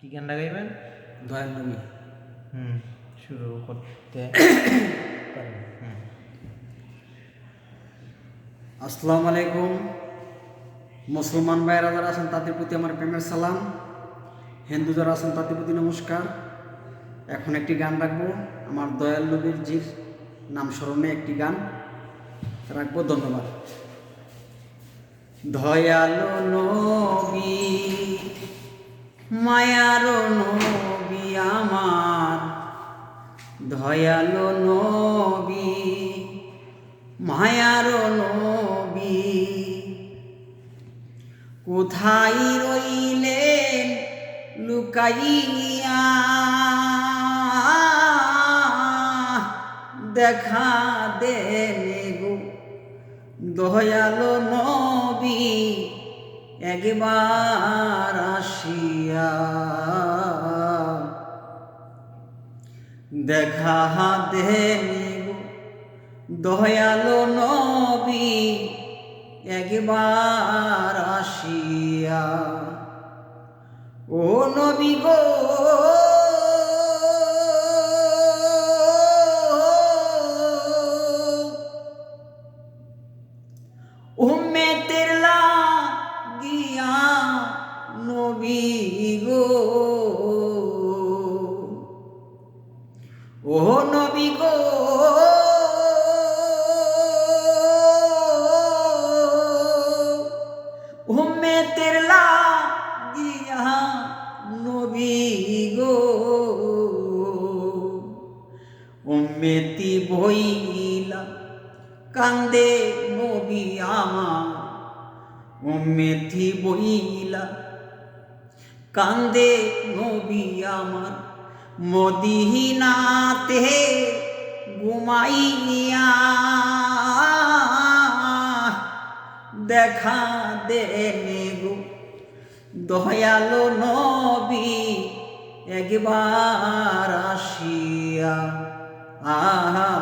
কি গানটা গাইবেন? দয়াল নবী। হুম শুরু করতে পারেন। আসসালামু আলাইকুম। মুসলমান ভাইয়েরা যারা আছেন তাদের প্রতি আমার প্রেমের সালাম। হিন্দু যারা আছেন তাদের প্রতি নমস্কার। এখন একটি গান রাখব। আমার দয়াল নবীর জির নাম স্মরণে একটি গান রাখব ধন্যবাদ। দয়ালো নবী মায়ার নবী আমার, দয়ালো নবী, মায়ার নবী। কোথায় রইলেন লুকাইয়া? দেখা দেন গো দয়ালো নবী। একবার আসিয়া দেখা হাতে দয়ালো নবী একবার আসিয়া। ও নবী গো উম্মেতি বইলা কান্দে নবী আমার, মদিনাতে ঘুমাইয়া। দেখা দেনে গো, দয়ালো নবী একবার আসিয়া। আহা,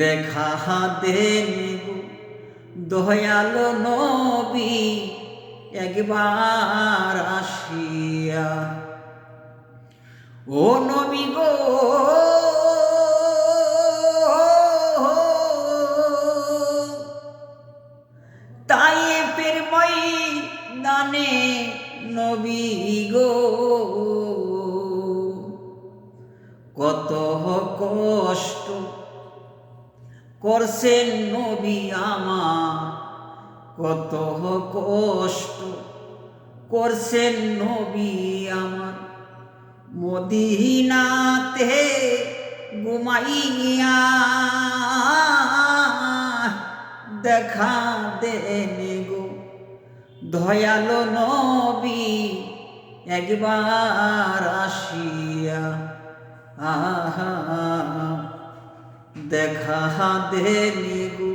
দেখা দেনে গো দয়ালো নবী একবার আসিয়া ও নবী গো তাই ফের দানে নবী গো কত কষ্ট করছেন নবী আমার। কত কষ্ট করছেন নবী আমার। মদিনাতে ঘুমাইয়া দেখা দেন গো। দয়ালো নবী একবার আসিয়া, আহা দেখা দেন গো।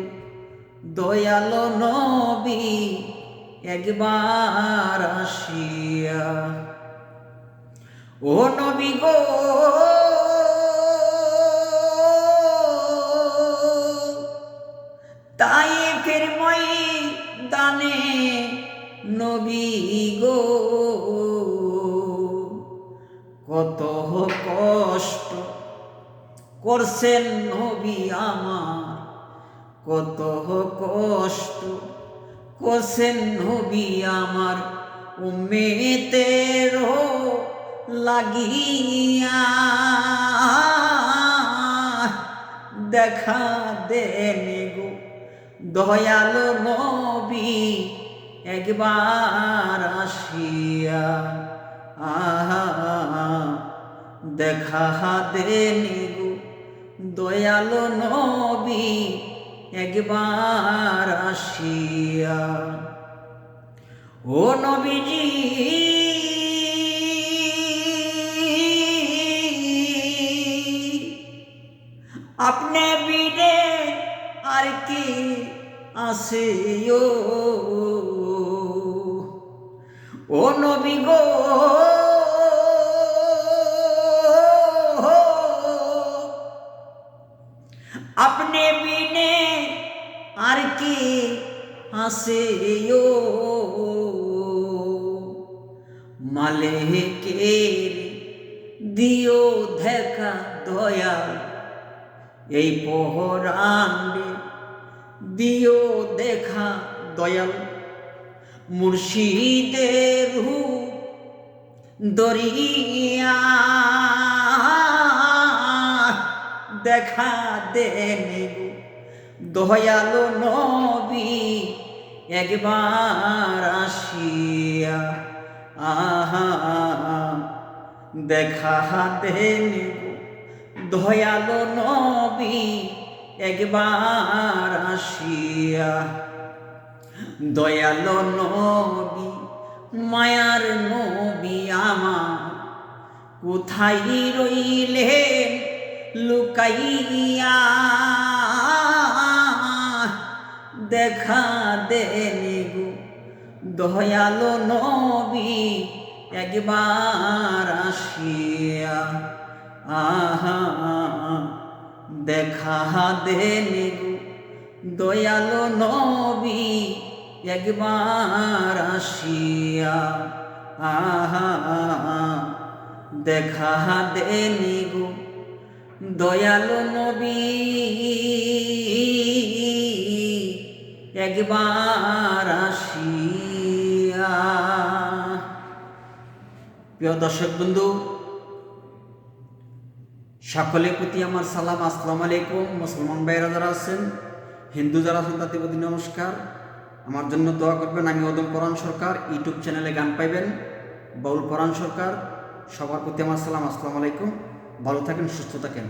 দয়ালো নবী একবার আসিয়া। ও নবী গো তাই ফের মই দানে নবী গো, কত কষ্ট করছেন নবী আমার। কত কষ্ট করছেন নবী আমার। উম্মেতের লাগিয়া দেখা দেন গো। দয়ালো নবী একবার আসিয়া, আহা, দেখা দেন গো। দয়ালো নবী একবার আসিয়া। ও নবীজি আপনি বিনে আর কি আসে ও নবী গো হাসে মালেকের দিও দেখা দয়াল এই পহরান্ডে দিও দেখা দয়াল। মুর্শিদের রূপ দরিয়া দেখা গো। দয়ালো নবী একবার আসিয়া, আহা, দেখা দেন গো দয়ালো নবী একবার আসিয়া, দয়ালো নবী, মায়ার নবী আমার, কোথায় রইলেন লুকাইয়া? দেখা দেন গো। দয়ালো নবী একবার আসিয়া, আহা, দেখা দেন গো। দয়ালো নবী একবার আসিয়া, আহা, দেখা দেন গো। দয়ালো নবী একবার আসিয়া। প্রিয় দর্শক বন্ধু, সকলের প্রতি আমার সালাম, আসসালামু আলাইকুম। মুসলমান ভাইরা যারা আছেন, হিন্দু যারা আছেন, তাদের প্রতি নমস্কার। আমার জন্য দোয়া করবেন, আমি অদম পরাণ সরকার। ইউটিউব চ্যানেলে গান পাইবেন, বাউল পরাণ সরকার। সবার প্রতি আমার সালাম, আসসালামু আলাইকুম। ভালো থাকেন, সুস্থ থাকেন।